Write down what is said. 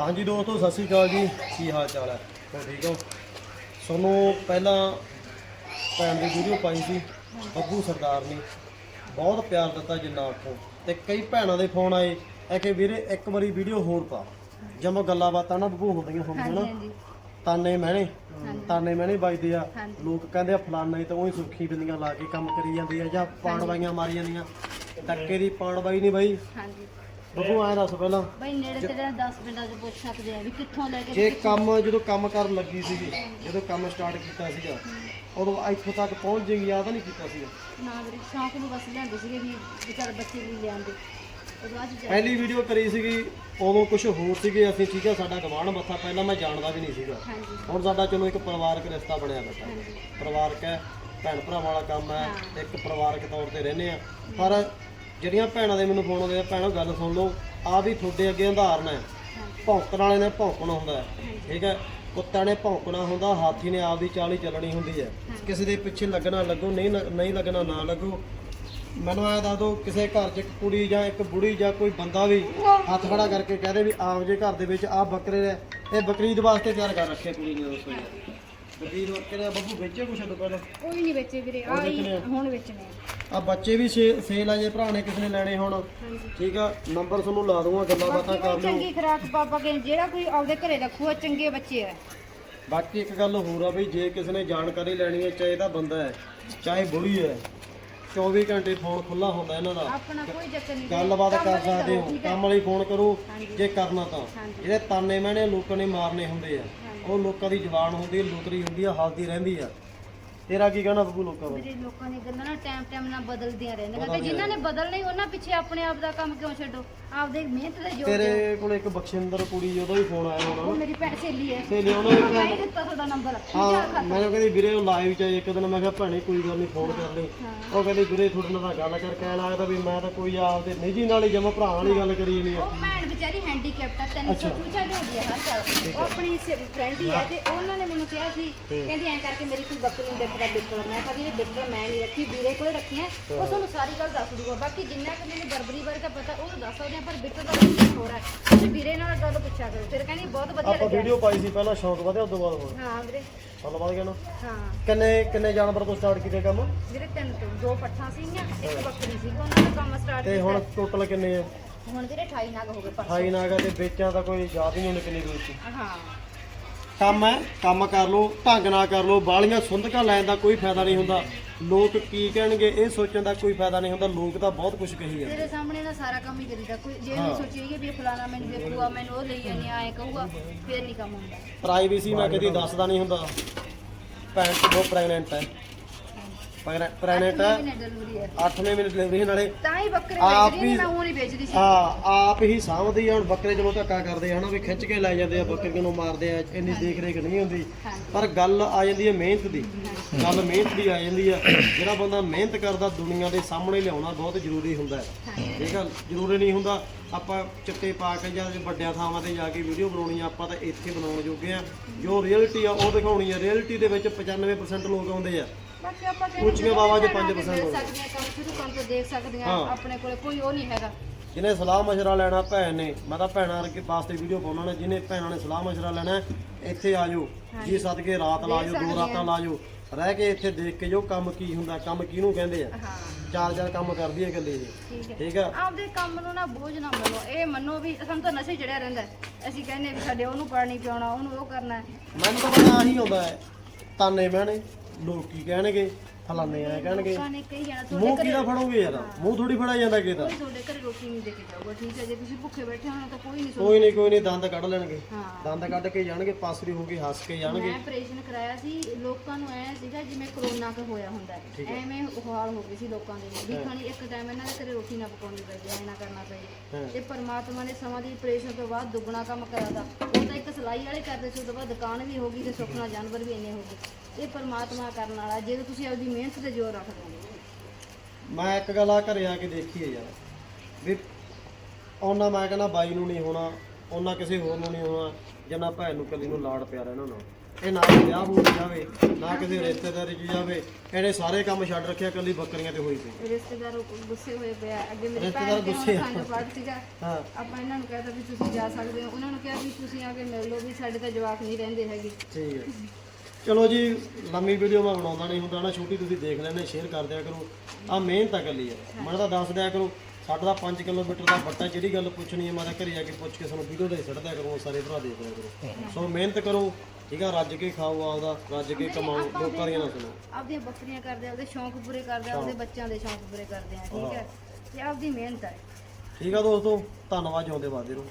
ਹਾਂਜੀ ਦੋਸਤੋ ਸਤਿ ਸ਼੍ਰੀ ਅਕਾਲ ਜੀ। ਕੀ ਹਾਲ ਚਾਲ ਹੈ? ਹੋ ਠੀਕ ਹੋ? ਤੁਹਾਨੂੰ ਪਹਿਲਾਂ ਭੈਣ ਦੀ ਵੀਡੀਓ ਪਾਈ ਸੀ ਬੱਬੂ ਸਰਦਾਰ ਨੇ। ਬਹੁਤ ਪਿਆਰ ਦਿੱਤਾ ਜਿੰਨਾ ਆਖੋ। ਤੇ ਕਈ ਭੈਣਾਂ ਦੇ ਫੋਨ ਆਏ ਐ ਕਿ ਵੀਰੇ ਇੱਕ ਵਾਰੀ ਵੀਡੀਓ ਹੋਰ ਪਾ। ਜਮੋ ਗੱਲਾਂ ਬਾਤਾਂ ਨਾ ਬੱਬੂ ਹੁੰਦੀਆਂ ਹੁੰਦੀਆਂ ਨਾ। ਤਾਨੇ ਮਹਿਣੇ। ਤਾਨੇ ਮਹਿਣੇ ਵੱਜਦੇ ਆ। ਲੋਕ ਕਹਿੰਦੇ ਆ ਫਲਾਨਾ ਤਾਂ ਉਹੀ ਸੁਰਖੀ ਬਿੰਦੀਆਂ ਲਾ ਕੇ ਕੰਮ ਕਰੀ ਜਾਂਦੀ ਆ ਜਾਂ ਪਾਣਵਾਈਆਂ ਮਾਰੀ ਜਾਂਦੀਆਂ। ਟੱਕੇ ਦੀ ਪਾਣਵਾਈ ਨਹੀਂ ਬਾਈ। ਹਾਂਜੀ। ਬੱਬੂ ਐਂ ਦੱਸ ਪਹਿਲਾਂ। ਬਈ ਨੇੜੇ ਤੇੜੇ 10 ਪਿੰਡਾਂ 'ਚ ਪੁੱਛ ਸਕਦੇ ਆ ਵੀ ਕਿੱਥੋਂ ਲੈ ਕੇ ਜੇ ਕੰਮ ਜਦੋਂ ਕੰਮ ਕਰਨ ਲੱਗੀ ਸੀਗੀ ਜਦੋਂ ਕੰਮ ਸਟਾਰਟ ਕੀਤਾ ਸੀਗਾ ਉਦੋਂ ਇੱਥੋਂ ਤੱਕ ਪਹੁੰਚ ਜਾਏਗੀ ਆ ਤਾਂ ਨਹੀਂ ਕੀਤਾ ਸੀਗਾ? ਨਾ ਵੀਰੇ ਸ਼ੌਂਕ ਨੂੰ ਬਸ ਲਿਆਂਦੇ ਸੀਗੇ ਵੀ ਵਿਚਾਰ ਬੱਚੇ ਵੀ ਲਿਆਂਦੇ। ਉਹ ਬਾਅਦ ਚ ਜਾ ਪਹਿਲੀ ਵੀਡੀਓ ਕਰੀ ਸੀਗੀ ਉਦੋਂ ਕੁਝ ਹੋਰ ਸੀਗੇ ਅਸੀਂ ਠੀਕ ਹੈ ਸਾਡਾ ਗਵਾਂਢ ਮੱਥਾ ਪਹਿਲਾਂ ਮੈਂ ਜਾਣਦਾ ਵੀ ਨਹੀਂ ਸੀਗਾ। ਹਾਂਜੀ। ਹੁਣ ਸਾਡਾ ਚਲੋ ਇੱਕ ਪਰਿਵਾਰਕ ਰਿਸ਼ਤਾ ਬਣਿਆ ਬੈਠਾ। ਪਰਿਵਾਰਕ ਹੈ ਭੈਣ ਭਰਾਵਾਂ ਵਾਲਾ ਕੰਮ ਹੈ। ਇੱਕ ਪਰਿਵਾਰਕ ਤੌਰ ਤੇ ਰਹਿੰਦੇ ਆ। ਪਰ ਜਿਹੜੀਆਂ ਭੈਣਾਂ ਦੇ ਮੈਨੂੰ ਫੋਨ ਆਉਂਦੇ ਆ ਭੈਣੋ ਗੱਲ ਸੁਣ ਲਓ ਆ ਵੀ ਤੁਹਾਡੇ ਅੱਗੇ ਉਦਾਹਰਨ ਹੈ ਭੌਂਕਣ ਵਾਲੇ ਨੇ ਭੌਂਕਣਾ ਹੁੰਦਾ ਹੈ ਠੀਕ ਹੈ? ਕੁੱਤਾ ਨੇ ਭੌਂਕਣਾ ਹੁੰਦਾ ਹਾਥੀ ਨੇ ਆਪਦੀ ਚਾਲ ਹੀ ਚੱਲਣੀ ਹੁੰਦੀ ਹੈ। ਕਿਸੇ ਦੇ ਪਿੱਛੇ ਲੱਗਣਾ ਲੱਗੋ ਨਹੀਂ ਲ- ਨਹੀਂ ਲੱਗਣਾ ਨਾ ਲੱਗੋ। ਮੈਨੂੰ ਐ ਦੱਸ ਦੋ ਕਿਸੇ ਘਰ 'ਚ ਇੱਕ ਕੁੜੀ ਜਾਂ ਇੱਕ ਬੁੜੀ ਜਾਂ ਕੋਈ ਬੰਦਾ ਵੀ ਹੱਥ ਖੜਾ ਕਰਕੇ ਕਹਦੇ ਵੀ ਆਮ ਜੇ ਘਰ ਦੇ ਵਿੱਚ ਆ ਬੱਕਰੇ ਨੇ ਇਹ ਬਕਰੀਦ ਵਾਸਤੇ ਤਿਆਰ ਕਰ ਰੱਖੇ ਕੁੜੀ ਨੇ ਦੱਸੋ ਜੀ ਬਕਰੀਦ ਬੱਕਰੇ ਆ ਬੱਬੂ ਵੇਚੇ ਕੁਛ ਤੋਂ ਪਹਿਲਾਂ? ਕੋਈ ਨਹੀਂ ਵੇਚੇ ਵੀਰੇ ਆ ਹੀ ਹੁਣ ਵੇਚਣੇ ਆ। ਆ ਬੱਚੇ ਵੀ ਸੇਲ ਆ ਜੇ ਭਰਾ ਨੇ ਕਿਸੇ ਨੇ ਲੈਣੇ ਹੁਣ। ਠੀਕ ਆ ਨੰਬਰ ਤੁਹਾਨੂੰ ਲਾ ਦੂੰਗਾ ਗੱਲਾਂ ਬਾਤਾਂ ਕਰ ਲਓ। ਚੰਗੀ ਖਰਾਕ ਪਾਪਾ ਕੇ ਜਿਹੜਾ ਕੋਈ ਆਪਦੇ ਘਰੇ ਰੱਖੂਗਾ ਚੰਗੇ ਬੱਚੇ ਆ। ਬਾਕੀ ਇੱਕ ਗੱਲ ਹੋਰ ਆ ਵੀ ਜੇ ਕਿਸੇ ਨੇ ਜਾਣਕਾਰੀ ਲੈਣੀ ਹੈ ਚਾਹੇ ਤਾਂ ਬੰਦਾ ਹੈ ਚਾਹੇ ਬੁੜੀ ਹੈ 24 ਘੰਟੇ ਫੋਨ ਖੁੱਲਾ ਹੁੰਦਾ ਇਹਨਾਂ ਦਾ। ਆਪਣਾ ਕੋਈ ਚੱਕਰ ਨਹੀਂ। ਗੱਲਬਾਤ ਕਰ ਸਕਦੇ ਹੋ ਕੰਮ ਲਈ ਫੋਨ ਕਰੋ। ਜੇ ਕਰਨਾ ਤਾਂ। ਜਿਹੜੇ ਤਾਨੇ ਮਹਿਣੇ ਲੋਕਾਂ ਨੇ ਮਾਰਨੇ ਹੁੰਦੇ ਆ ਉਹ ਲੋਕਾਂ ਦੀ ਜ਼ਬਾਨ ਹੁੰਦੀ ਹੈ ਲੁਤਰੀ ਹੁੰਦੀ ਆ ਹਲਦੀ ਰਹਿੰਦੀ ਆ। ਤੇਰਾ ਕੀ ਕਹਿਣਾ ਬੱਬੂ ਲੋਕਾਂ ਬਾਰੇ ਮੇਰੇ ਲੋਕਾਂ ਦੀਆਂ ਗੱਲਾਂ ਨਾ ਟਾਈਮ ਟਾਈਮ ਨਾਲ ਬਦਲਦੀਆਂ ਰਹਿੰਦੀਆਂ ਤੇ ਜਿਨ੍ਹਾਂ ਨੇ ਬਦਲਣਾ ਹੀ ਉਹਨਾਂ ਪਿੱਛੇ ਆਪਣੇ ਆਪ ਦਾ ਕੰਮ ਕਿਉਂ ਛੱਡੋ? ਆਪਦੇ ਮਿਹਨਤ ਦੇ ਜੋਰ ਤੇਰੇ ਕੋਲ ਇੱਕ ਬਖਸ਼ਿੰਦਰ ਕੁੜੀ ਉਹਦਾ ਵੀ ਫੋਨ ਆਇਆ ਹੋਣਾ ਉਹ ਮੇਰੀ ਭੈਣ ਸਹੇਲੀ ਹੈ। ਲਿਆਉਣਾ ਇੱਕ ਮੈਂ ਹੀ ਦਿੱਤਾ ਤੁਹਾਡਾ ਨੰਬਰ ਹਾਂ ਮੈਨੂੰ ਕਹਿੰਦੀ ਵੀਰੇ ਉਹ ਲਾਈਵ ਚ ਇੱਕ ਦਿਨ। ਮੈਂ ਕਿਹਾ ਭੈਣੇ ਕੋਈ ਗੱਲ ਨਹੀਂ ਫੋਨ ਕਰ ਲਈ। ਉਹ ਕਹਿੰਦੀ ਵੀਰੇ ਤੁਹਾਡੇ ਨਾਲ ਤਾਂ ਗੱਲ ਕਰਕੇ ਐਂ ਲੱਗਦਾ ਵੀ ਮੈਂ ਤਾਂ ਕੋਈ ਆਪਦੇ ਨਿੱਜੀ ਨਾਲ ਹੀ ਜਮਾ ਭਰਾ ਨਾਲ ਹੀ ਗੱਲ ਕਰੀ ਨਹੀਂ ਉਹ ਭੈਣ ਵਿਚਾਰੀ ਹੈਂਡੀਕੈਪਟ ਆ ਤਿੰਨ ਚੂਚਾ ਢੋਦੀ ਹੈ ਹਰ ਸਾਲ। ਉਹ ਆਪਣੀ ਫਰੈਂਡ ਹੀ ਹੈ ਤੇ ਉਹਨਾਂ ਨੇ ਮੈਨੂੰ ਕਿਹਾ ਸੀ ਕਹਿੰਦੀ ਐਂ ਕਰਕੇ ਮੇਰੀ ਕੋਈ ਬੱਕਰੀ ਨੂੰ ਦੇਖਦਾ ਬਿੱਕਰ ਮੈਂ ਕਿਹਾ ਵੀ ਇਹ ਬਿੱਕਰ ਮੈਂ ਨਹੀਂ ਰੱਖੀ ਵੀਰੇ ਕੋਲੇ ਰੱਖੀ ਹੈ। ਉਹ ਤੁਹਾਨੂੰ ਸਾਰੀ ਗੱਲ ਦੱਸ ਦੂਗਾ ਬਾਕੀ ਜਿੰਨਾ ਕਿ ਮੈਨੂੰ ਬਰਬਰੀ ਬਾਰੇ ਤਾਂ ਪਤਾ ਉਹ ਦੱਸ ਸਕਦੇ ਆ ਪਰ ਬਿੱਕਰ ਦਾ ਹੋਰ ਹੈ। ਤੁਸੀਂ ਵੀਰੇ ਨਾਲ ਗੱਲ ਪੁੱਛਿਆ ਕਰੋ ਫਿਰ ਕਹਿੰਦੀ ਬਹੁਤ ਵਧੀਆ ਆਪਾਂ ਲੱਗਿਆ। ਵੀਡੀਓ ਪਾਈ ਸੀ ਪਹਿਲਾਂ ਸ਼ੌਂਕ ਵਧਿਆ ਉਦੋਂ ਬਾਅਦ ਹੋਰ। ਹਾਂ ਵੀਰੇ। ਚੱਲ ਵੱਧ ਗਿਆ ਨਾ। ਹਾਂ। ਕਿੰਨੇ ਕਿੰਨੇ ਜਾਨਵਰ ਤੋਂ ਸਟਾਰਟ ਕੀਤੇ ਕੰਮ? ਵੀਰੇ ਤਿੰਨ ਤੋਂ ਦੋ ਪੱਠਾਂ ਸੀਗੀਆਂ ਇੱਕ ਬੱਕਰੀ ਸੀ ਉਹਨਾਂ ਦਾ ਕੰਮ ਸਟਾਰਟ ਤੇ ਹੁਣ ਟੋਟਲ ਕਿੰਨੇ ਆ? ਹੁਣ ਵੀਰੇ 28 ਨਾਗ ਹੋ ਗਏ ਪਰ 28 ਨਾਗਾ ਤੇ ਵੇਚਾਂ ਤਾਂ ਕੋਈ ਯਾਦ ਹੀ ਨਹੀਂ ਉਹਨੇ ਕਿੰਨੀ ਵੇਚੀ ਹਾਂ। ਕੰਮ ਹੈ ਕੰਮ ਕਰ ਲਓ ਢੰਗ ਨਾਲ ਕਰ ਲਓ ਬਾਲੀਆਂ ਸੁੰਦਕਾਂ ਲੈਣ ਦਾ ਕੋਈ ਫਾਇਦਾ ਨਹੀਂ ਹੁੰਦਾ। ਲੋਕ ਕੀ ਕਹਿਣਗੇ ਇਹ ਸੋਚਣ ਦਾ ਕੋਈ ਫਾਇਦਾ ਨਹੀਂ ਹੁੰਦਾ। ਲੋਕ ਤਾਂ ਬਹੁਤ ਕੁਝ ਕਹੀ ਜਾਂਦੇ ਤੇਰੇ ਸਾਹਮਣੇ ਨਾ ਸਾਰਾ ਕੰਮ ਹੀ ਕਰੀਦਾ। ਕੋਈ ਜੇ ਨਹੀਂ ਸੋਚੀਏ ਵੀ ਫਲਾਣਾ ਮੈਨੂੰ ਦੇਖੂਗਾ ਮੈਨੂੰ ਉਹ ਲਈ ਜਾਣੀ ਆਏ ਕਹੂਗਾ ਫੇਰ ਨਹੀਂ ਕੰਮ ਹੁੰਦਾ। ਪ੍ਰਾਈਵੇਸੀ ਮੈਂ ਕਦੀ ਦੱਸਦਾ ਨਹੀਂ ਹੁੰਦਾ। ਭੈਣ ਤੇ ਪ੍ਰੈਗਨੈਂਟ ਹੈ। ਪ੍ਰੈਗਨੈਂਟ ਹੈ ਮਹੀਨੇ ਡਿਲੀਵਰੀ ਹੈ। 8ਵੇਂ ਮਹੀਨੇ ਡਿਲੀਵਰੀ ਨਾਲੇ ਤਾਂ ਹੀ ਬੱਕਰੇ ਆਪ ਵੇਚਦੀ ਨਹੀਂ ਹੀ- ਮੈਂ ਉਹ ਨਹੀਂ ਵੇਚਦੀ ਸੀ। ਹਾਂ ਆਪ ਹੀ ਸਾਂਭਦੀ ਆ ਹੁਣ ਬੱਕਰੇ ਚਲੋ ਧੱਕਾ ਕਰਦੇ ਆ ਹਨਾ ਵੀ ਖਿੱਚ ਕੇ ਲੈ ਜਾਂਦੇ ਆ ਬੱਕਰੇ ਨੂੰ ਮਾਰਦੇ ਆ ਇੰਨੀ ਦੇਖ ਰੇਖ ਨਹੀਂ ਹੁੰਦੀ। ਹਾਂਜੀ। ਪਰ ਗੱਲ ਆ ਜਾਂਦੀ ਹੈ ਮਿਹਨਤ ਦੀ। ਗੱਲ ਮਿਹਨਤ ਦੀ ਆ ਜਾਂਦੀ ਆ। ਜਿਹੜਾ ਬੰਦਾ ਮਿਹਨਤ ਕਰਦਾ ਦੁਨੀਆ ਦੇ ਸਾਹਮਣੇ ਲਿਆਉਣਾ ਬਹੁਤ ਜ਼ਰੂਰੀ ਹੁੰਦਾ ਹੈ। ਠੀਕ ਆ ਜ਼ਰੂਰੀ ਨਹੀਂ ਹੁੰਦਾ ਆਪਾਂ ਚਿੱਟੇ ਪਾ ਕੇ ਜਾਂ ਵੱਡਿਆਂ ਥਾਵਾਂ ਤੇ ਜਾ ਕੇ ਵੀਡੀਓ ਬਣਾਉਣੀ ਆ ਆਪਾਂ ਤਾਂ ਇੱਥੇ ਬਣਾਉਣ ਜੋਗੇ ਆ। ਜੋ ਰਿਐਲਿਟੀ ਆ ਉਹ ਦਿਖਾਉਣੀ ਆ। ਰਿਐਲਿਟੀ ਦੇ ਵਿੱਚ 95% ਲੋਕ ਆਉਂਦੇ ਆ। ਬਾਕੀ ਆਪਾਂ ਕਹਿੰਦੇ ਉੱਚੀਆਂ ਬਾਵਾਂ 'ਚ 5% ਮਿਲ ਹੋਵੇ। ਸਕਦੇ ਆ ਕੰਮ ਸ਼ੁਰੂ ਕਰਨ ਤੋਂ ਦੇਖ ਸਕਦੇ ਆ ਹਾਂ। ਆਪਣੇ ਕੋਲੇ ਕੋਈ ਉਹ ਨਹੀਂ ਹੈਗਾ ਜਿਹਨੇ ਸਲਾਹ ਮਸ਼ਵਰਾ ਲੈਣਾ ਭੈਣ ਨੇ ਮੈਂ ਤਾਂ ਭੈਣਾਂ ਵਰਗੇ ਵਾਸਤੇ ਵੀਡੀਓ ਪਾਉਣਾ ਨੇ ਜਿਹਨੇ ਭੈਣਾਂ ਨੇ ਸਲਾਹ ਮਸ਼ਵਰਾ ਲੈਣਾ ਹੈ, ਇੱਥੇ ਆ ਜਾਓ ਜੀ ਸਦਕੇ ਰਾਤ ਲਾ ਜਾਓ ਦੋ ਰਾਤਾਂ ਲਾ ਜਾਓ ਰਹਿ ਕੇ ਇੱਥੇ ਦੇਖ ਕੇ ਜੋ ਕੰਮ ਕੀ ਹੁੰਦਾ ਕੰਮ ਕਿਹਨੂੰ ਕਹਿੰਦੇ ਆ ਹਾਂ ਚਾਰ ਚਾਰ ਕੰਮ ਕਰਦੀ ਹੈ ਇਕੱਲੇ ਜੀ ਠੀਕ ਹੈ ਠੀਕ ਆ ਆਪਦੇ ਕੰਮ ਨੂੰ ਨਾ ਬੋਝ ਨਾ ਮੰਨੋ ਇਹ ਮੰਨੋ ਵੀ ਸਾਨੂੰ ਤਾਂ ਨਸ਼ੇ ਚੜਿਆ ਰਹਿੰਦਾ ਹੈ। ਅਸੀਂ ਕਹਿੰਦੇ ਵੀ ਸਾਡੇ ਉਹਨੂੰ ਪਾਣੀ ਪਿਆਉਣਾ ਉਹਨੂੰ ਉਹ ਕਰਨਾ ਹੈ। ਮੈਨੂੰ ਤਾਂ ਪਤਾ ਆਹੀ ਆਉਂਦਾ ਹੈ ਤਾਨੇ ਬਹਿਣੇ ਲੋਕ ਕੀ ਕਹਿਣਗੇ? ਫਲਾਣੇ ਆਏ ਕਹਿਣਗੇ। ਲੋਕਾਂ ਨੇ ਕਹੀ ਜਾਣਾ ਮੂੰਹ ਤੁਹਾਡੇ ਕਿਹਦਾ ਫੜੋਗੇ ਯਾਰ? ਮੂੰਹ ਥੋੜੀ ਫੜਾ ਜਾਂਦਾ ਕੋਈ ਤੁਹਾਡੇ ਘਰੇ ਰੋਟੀ ਨਹੀਂ ਦੇ ਕੇ ਜਾਊਗਾ ਠੀਕ ਹੈ? ਜੇ ਤੁਸੀਂ ਭੁੱਖੇ ਬੈਠੇ ਹੋਣਾ ਤਾਂ ਕੋਈ ਨਹੀਂ ਕੋਈ ਨਹੀਂ ਕੋਈ ਨਹੀਂ ਦੰਦ ਕੱਢ ਲੈਣਗੇ। ਹਾਂ। ਦੰਦ ਕੱਢ ਕੇ ਜਾਣਗੇ ਪਾਸਰੀ ਹੋ ਕੇ ਹੱਸ ਕੇ ਜਾਣਗੇ। ਮੈਂ ਆਪਰੇਸ਼ਨ ਕਰਾਇਆ ਸੀ ਲੋਕਾਂ ਨੂੰ ਐ ਸੀਗਾ ਜਿਵੇਂ ਕਰੋਨਾ ਕ ਹੋਇਆ ਹੁੰਦਾ ਹੈ। ਐਵੇਂ ਹਾਲ ਹੋ ਗਈ ਸੀ ਲੋਕਾਂ ਦੇ ਵੀ ਖਾਣੀ ਇੱਕ ਟਾਈਮ ਇਹਨਾਂ ਦੇ ਘਰੇ ਰੋਟੀ ਨਾ ਪਕਾਉਣੀ ਪਈ ਐ ਨਾ ਕਰਨਾ ਪਈ ਤੇ ਪਰਮਾਤਮਾ ਨੇ ਸਮਾਂ ਦੀ ਆਪਰੇਸ਼ਨ ਤੋਂ ਬਾਅਦ ਦੁੱਗਣਾ ਕੰਮ ਕਰਾਦਾ ਉਹ ਤਾਂ ਇੱਕ ਸਲਾਈ ਵਾਲੇ ਕਰਦੇ ਸੀ ਉਸ ਬਾਅਦ ਦੁਕਾਨ ਵੀ ਹੋ ਗਈ ਤੇ ਸੁੱਖ ਨਾਲ ਜਾਨਵਰ ਵੀ ਇੰਨੇ ਹੋ ਗਏ। ਇਹ ਪਰਮਾਤਮਾ ਕਰਨ ਵਾਲਾ ਜੇ ਤੁਸੀਂ ਆਪਦੀ ਮਿਹਨਤ ਤੇ ਜ਼ੋਰ ਰੱਖਦੇ ਹੋ। ਮੈਂ ਇੱਕ ਗੱਲ ਆ ਘਰੇ ਆ ਕੇ ਦੇਖੀ ਹੈ ਯਾਰ, ਵੀ ਉਹਨਾਂ ਮੈਂ ਕਹਿੰਦਾ ਬਾਈ ਨੂੰ ਨਹੀਂ ਹੋਣਾ, ਉਹਨਾਂ ਕਿਸੇ ਹੋਰ ਨੂੰ ਨਹੀਂ ਹੋਣਾ, ਜਿੰਨਾ ਭੈਣ ਨੂੰ ਕੱਲੀ ਨੂੰ ਲਾੜ ਪਿਆਰਾ ਇਹਨਾਂ ਨੂੰ। ਇਹ ਨਾ ਵਿਆਹ ਹੋ ਜਾਵੇ ਨਾ ਕਿਸੇ ਰਿਸ਼ਤੇਦਾਰੀ 'ਚ ਜਾਵੇ ਇਹਨੇ ਸਾਰੇ ਕੰਮ ਛੱਡ ਰੱਖਿਆ ਕੱਲੀ ਬੱਕਰੀਆਂ ਤੇ ਹੋਈ ਪਈ। ਰਿਸ਼ਤੇਦਾਰ ਗੁੱਸੇ ਹੋਏ ਪਿਆ ਅੱਗੇ ਮੇਰੇ ਰਿਸ਼ਤੇਦਾਰ ਭੈਣ ਤੇ ਗੁੱਸੇ ਹੁਣ ਆ। ਖੰਡ ਪਾਠ ਸੀਗਾ। ਹਾਂ। ਆਪਾਂ ਇਹਨਾਂ ਨੂੰ ਕਹਿਤਾ ਵੀ ਤੁਸੀਂ ਜਾ ਸਕਦੇ ਹੋ। ਉਹਨਾਂ ਨੂੰ ਕਿਹਾ ਵੀ ਤੁਸੀਂ ਆ ਕੇ ਮਿਲ ਲਓ ਵੀ ਸਾਡੇ ਤਾਂ ਜਵਾਕ ਨਹੀਂ ਰਹਿੰਦੇ ਹੈਗੇ। ਠੀਕ ਹੈ। ਚਲੋ ਜੀ ਲੰਮੀ ਵੀਡੀਓ ਮੈਂ ਬਣਾਉਂਦਾ ਨਹੀਂ ਹੁੰਦਾ ਨਾ ਛੋਟੀ ਤੁਸੀਂ ਦੇਖ ਲੈਣੇ ਸ਼ੇਅਰ ਕਰ ਦਿਆ ਕਰੋ। ਆ ਮਿਹਨਤ ਤਾਂ ਕੱਲੀ ਹੈ ਮੈਨੂੰ ਤਾਂ ਦੱਸ ਦਿਆ ਕਰੋ ਸਾਡਾ ਤਾਂ 5 ਕਿਲੋਮੀਟਰ ਦਾ ਬੱਟਾ ਜਿਹੜੀ ਗੱਲ ਪੁੱਛਣੀ ਹੈ ਮੈਂ ਤਾਂ ਘਰੇ ਜਾ ਕੇ ਪੁੱਛ ਕੇ ਸਾਨੂੰ ਵੀਡੀਓ ਦੇ ਛੱਡ ਦਿਆ ਕਰੋ ਸਾਰੇ ਭਰਾ ਦੇਖ ਲਿਆ ਕਰੋ। ਸੋ ਮਿਹਨਤ ਕਰੋ ਠੀਕ ਆ ਰੱਜ ਕੇ ਖਾਓ ਆਪਦਾ ਰੱਜ ਕੇ ਕਮਾਓ ਲੋਕਾਂ ਦੀਆਂ ਨਾ ਸੁਣੋ। ਆਪਦੀਆਂ ਬੱਕਰੀਆਂ ਕਰਦੇ ਆਪਦੇ ਸ਼ੌਂਕ ਪੂਰੇ ਕਰਦੇ ਆਪਦੇ ਬੱਚਿਆਂ ਦੇ ਸ਼ੌਂਕ ਪੂਰੇ ਕਰਦੇ ਆ ਠੀਕ ਹੈ। ਤੇ ਆਪਦੀ ਮਿਹਨਤ ਹੈ ਠੀਕ ਆ ਦੋਸਤੋ ਧੰਨਵਾਦ ਜਿਉਂਦੇ ਵਾਦੇ ਰਹੋ